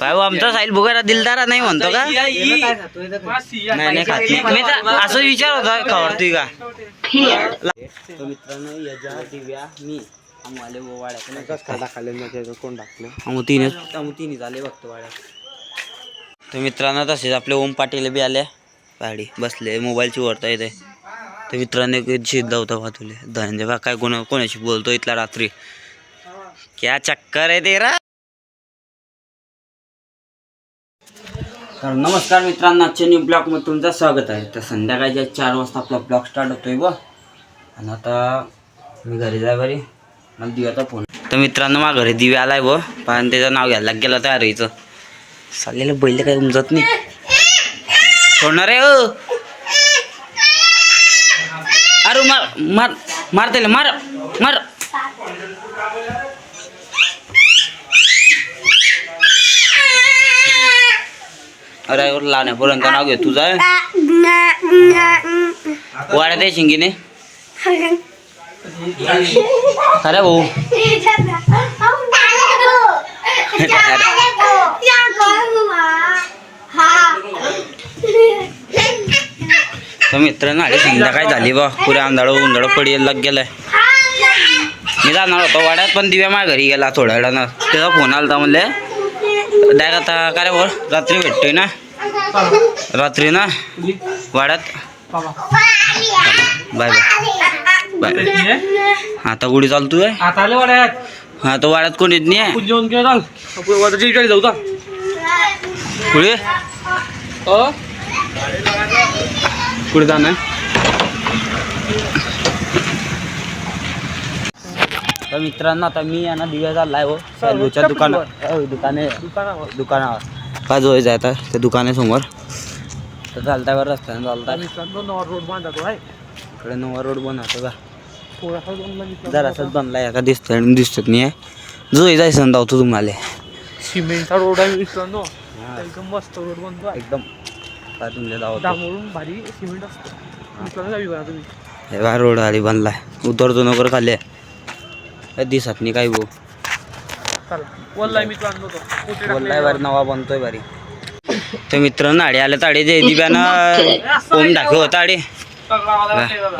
भाऊ आमचा साहिल बुगारा दिलदारा नाही म्हणतो का? नाही नाही खात. मी तर असं विचार होता खवडतोय का? तर मित्रांनो याच्या दिव्या मी आम्हाला वाड्यात कोण टाकलं आम्ही तिने आम्ही तिने झाले बघतो वाड्यात. तर मित्रांनो तसेच आपले ओम पाटील बी आले. गाडी बसले मोबाईलची वरता येते. तर मित्रांनो शिद्धा होता वाचवले धनंजय बा काय कोणा कोणाशी बोलतो इथला रात्री? क्या चक्कर आहे तेरा? तर नमस्कार मित्रांनो आजच्या न्यू ब्लॉगमध्ये तुमचं स्वागत आहे. तर संध्याकाळच्या चार वाजता आपला ब्लॉग स्टार्ट होतोय बघ. आणि आता मी घरी जाय बरी. मला दिव्याचा फोन तर मित्रांनो मा घरी दिवे आलाय बघ. पण त्याचं नाव घ्यायला गेलं तयार अरेचं चाललेलं बैल काही उमजत नाही. सोडणार आहे हो. अरे मार मार मार त्याला मार मार. अरे लावण्यापर्यंत नाव घे तुझा वाड्यात आहे शिंगीने? अरे भाऊ. तर मित्रांनो आधी काय झाली बा? पुऱ्या आंधळ उंधळ पडी लग गेलाय. मी जाणार होतो वाड्यात पण दिव्या माझ्या घरी गेला थोड्या वेळानं. त्याचा फोन आला म्हणले. डायरेक्ट आता काय रे बोल रात्री भेटतोय ना? रात्री ना? वाड्यात? Bye bye. बाय. आता गुढी चालतोय? आता आले वाड्यात. हा तो वाड्यात कोण येत नाही जेवण केलं वाटाची जाऊ का कुठे? कुठे जाणार? तर मित्रांनो आता मी यांना दिव्या चाललाय हो. अ, दुकाने दुकानावर. दुकानावर का जोय जायचं त्या दुकानासमोर. तर चालतावर रस्त्याने चालता नवा रोड बांधतो आहे इकडे नवा रोड बनवतो का थोडासा जरासाच बनलाय का दिसतंय आणि दिसत नाही आहे जोय जायचं धावतो तुम्हाला. सिमेंटचा रोड आहे मित्रांनो एकदम मस्त रोड बनतो आहे एकदम. काय तुमच्या धावतो. भारी सिमेंट असतं. मित्रांनो जावी बघा तुम्ही हे बा रोड आली बनलाय. उतरतो नोकर खाली. काय दिसत नाही काय भाऊ. चला. वल्लाय तो. कुठे बारी नवा बनतोय बारी तर मित्रांनो आडे आले ताडे जयदीप्यानं ओम डाके होता आडे.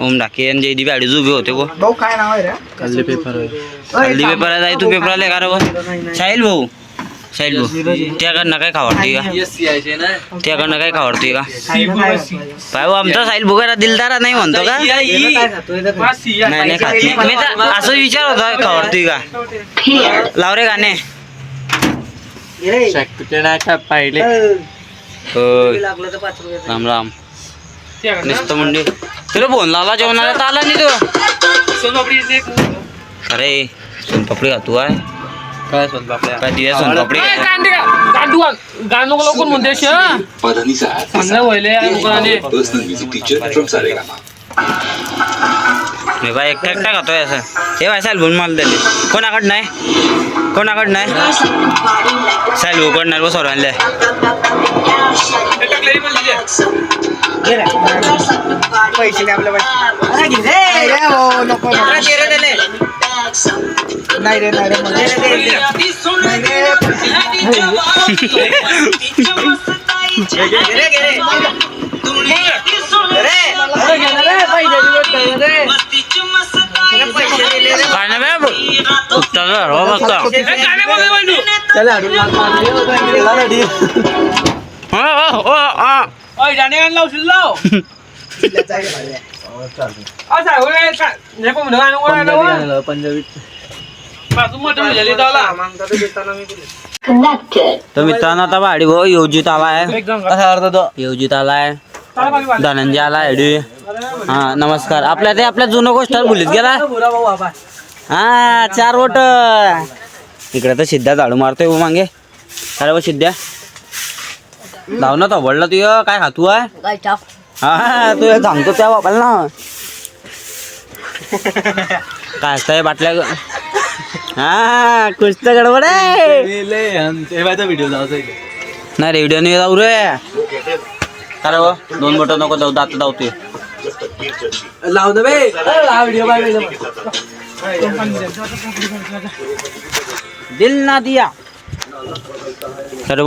ओम डाके आणि जयदीप आडे उभे होते गो. भाऊ काय नाव आहे रे? हल्ली पेपर आहे. तू पेपर आले का रे भाऊ शाहील भाऊ. शाहील भाऊ त्याकडनं काय खावडतोय का? त्याकडनं काय खावडतोय का? काय भाऊ आमचा साहिल बुगारा दिलदारा नाही म्हणतो का? नाही नाही खात. नाही मी तर असं विचार होता खावडतोय का? लाव रे गाणे पाहिले. होय. राम राम. नुसतं म्हणजे तुला फोन लावला जेवणाला तर आला नाही तो. अरे सोनपापडी खातो आहे काय सोनपापड्या काय दिव्या सोनपापडी गाणं कोण म्हणते चांगलं व्हायले दुकानाने personal music teacher from Saregama. मी बा एकटा एकटा खातोय असं? हे बाय साहेब बोल मला दिले कोणाकड नाही? कोणाकड नाही? साहेब भाऊ कडणार बस आणले पैसे नाही आपल्या नाही रे नाही रे काय तर मित्रांनो आता भाडी भाऊ योजित आलाय. कसा तो? योजित आलाय. धनंजय आलाय हेडी हा नमस्कार. आपल्या ते आपल्या जुनं गोष्ट भुलीत गेला हा चार वोट इकडे तर सिद्धा झाडू मारतोय हो मागे. अरे सिद्ध्या. धाव ना तवडला वडला तू काय खातू आहे हा तू सांगतो त्या बापाला ना. काय असतंय बाटल्या? ग- हा कुछ तर गडबड आहे. व्हिडिओ लावतो नाही रेडिओ नाही जाऊ रे. अरे व दोन बोट नको जाऊ दात धावतोय लाव दे बे. व्हिडिओ दिल ना दिया. अरे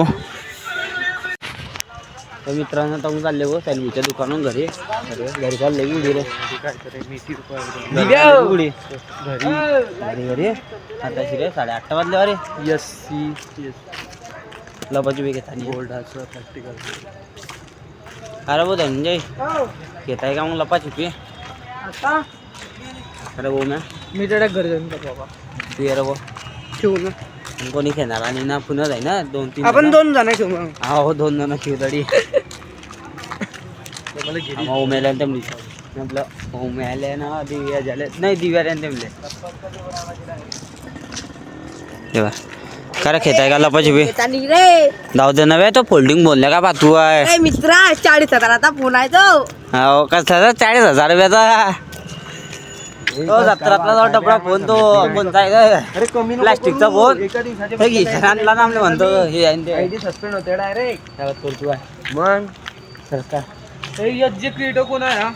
तर मित्रांनो आता मी चालले हो सॅलूच्या दुकानात घरी. अरे घरी चालले गुढी रे. घरी. घरी घरी. आता रे साडे आठ वाजले अरे एस सी लबाची बी घेता गोल्डाचं प्रॅक्टिकल अरे भाऊ धनंजय. घेताय का मग लपाची पी अरे भाऊ मॅ मी त्याच्या घरी जाऊन बाबा. तू ये रे भाऊ ठेवू ना. कोणी खेळणार आणि ना पुन्हा जाई ना दोन तीन आपण. दोन जण ठेवू मग. हा हो दोन जण खेळ तरी. उमेल्या तेमली आपलं उमेल्या ना दिव्या झाले नाही दिव्या रे तेमले तेव्हा खरं खेळताय का लपाची बी रे. जाऊ दे नव्हे तो फोल्डिंग बोलले का बा तू आहे मित्रा चाळीस हजाराचा फोन आहे तो. हो कसं चाळीस हजार रुपयाचा. तो जत्रातला जो डबडा फोन तो कोणता आहे अरे कमी प्लास्टिकचा फोन. हे घे आणला ना म्हणतो हे आहे न. ते आयडी सस्पेंड होते डायरेक्ट तू आहे मग? सरकार जे क्रिएटर कोण आहे हा?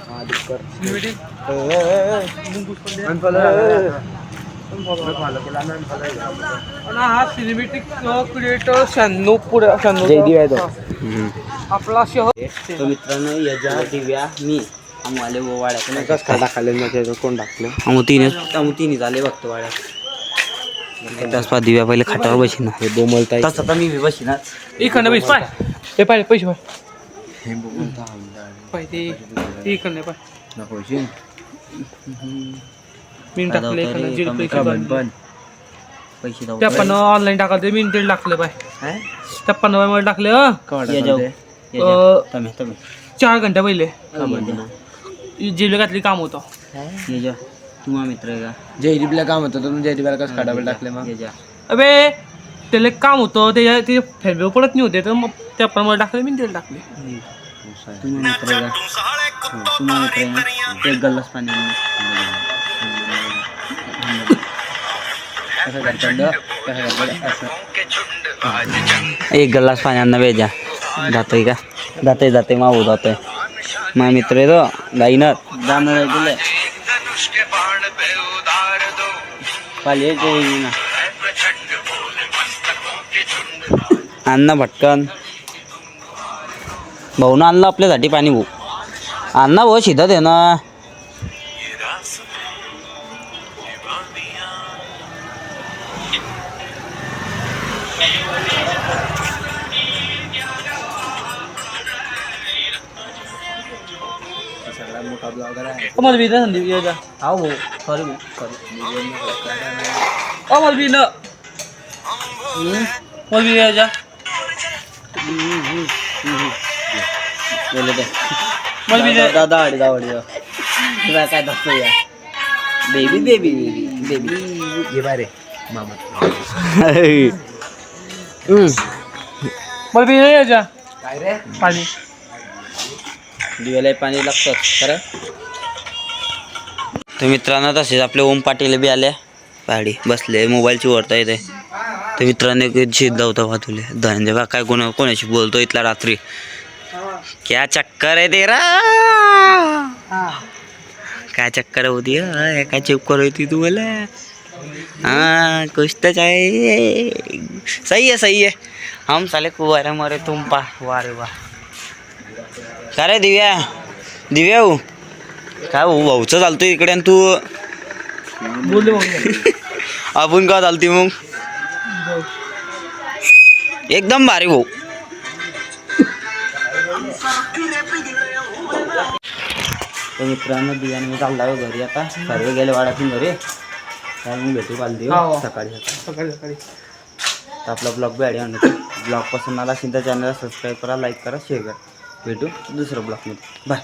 सिनेमॅटिक क्रिएटर शहाण्णव पुढे शहाण्णव हम्म. आपला शहर. मित्रांनो यजा दिव्या मी. वो वाड्यात. टाकले कोण टाकलं आम्ही तिने आम्ही तिने झाले बघतो वाड्यात. दस पाच दिव्या पहिले खाटावर बशीना. बोमलताय तसं तर मी बी बशीनाच. इकडनं पैसे पाय. हे पाय पैसे पाय. पाय ते ते इकडनं पाय. मी टाकले इकडनं जे पैसे. पैसे त्या पण ऑनलाईन मी ते टाकलं त्या पण मध्ये टाकले हं. चार घंटे पहिले. ये जा. जिल्हे घातली काम होतं. ये जा. तुम्हा मित्र आहे का? जयदीपला काम होतं तर जयदीपला कसं खाडावे टाकले मग? ये जा. अबे त्याला काम होतं त्याच्या ते पडत नाही होते तर मग त्या प्रमाणे टाकले मी त्याला टाकले तुम्हा मित्र आहे का? हो, तुम्हा मित्र आहे ना? एक गल्लास पाणी आणून. कसं करतात ग? कसं? असं. एक गल्लास पाणी आणणं भेजा जातोय का? जाते जाते माऊ जातोय. माझा मित्र आहे तो जाणार आहे तुला. पाली आहे ते ना अन्न भटकन. भाऊनं आणलं आपल्यासाठी पाणी भाऊ. अण्णा भाऊ शिदत आहे ना. मला बी ना संदीप ये जा हा भाऊ सॉरी भाऊ सॉरी ओ मला बी न मला बी ये जा बोलले ते मला बी दे. दादा आडी दावडी तुला काय दाखव या बेबी बेबी बेबी बेबी ये बारे मामा मला बी ये जा काय रे पाणी दिव्याला पाणी लागतं खरं? तर मित्रांनो तसेच आपले ओम पाटील बी आले. पाडी बसले मोबाईलची वरता येते. तर मित्रांनो शिद्ध शेत होता बा धनंजय बा काय कोणा कोणाशी बोलतो इथला रात्री? क्या चक्कर आहे तेरा? काय चक्कर होती हं? काय चक्कर होती तू मला हाँ कुछ तो चाहिए सही है सही है हम साले कुवारे मरे तुम पा वारे वाह काय रे दिव्या? दिव्या हो. काय भाऊ भाऊचं चालतोय इकडे आणि तू? आपण का चालती मग? एकदम भारी भाऊ. तर मित्रांनो दिव्याने मी चालला आहे घरी आता. सर्व गेले वाड्यातून घरी. काय मग भेटू काल देऊ हो. सकाळी सकाळी. सकाळी तर आपला ब्लॉग बी ॲड आणतो ब्लॉग पसंत आला असेल तर चॅनलला सबस्क्राईब करा लाईक करा शेअर करा. भेटू दुसऱ्या ब्लॉगमध्ये बाय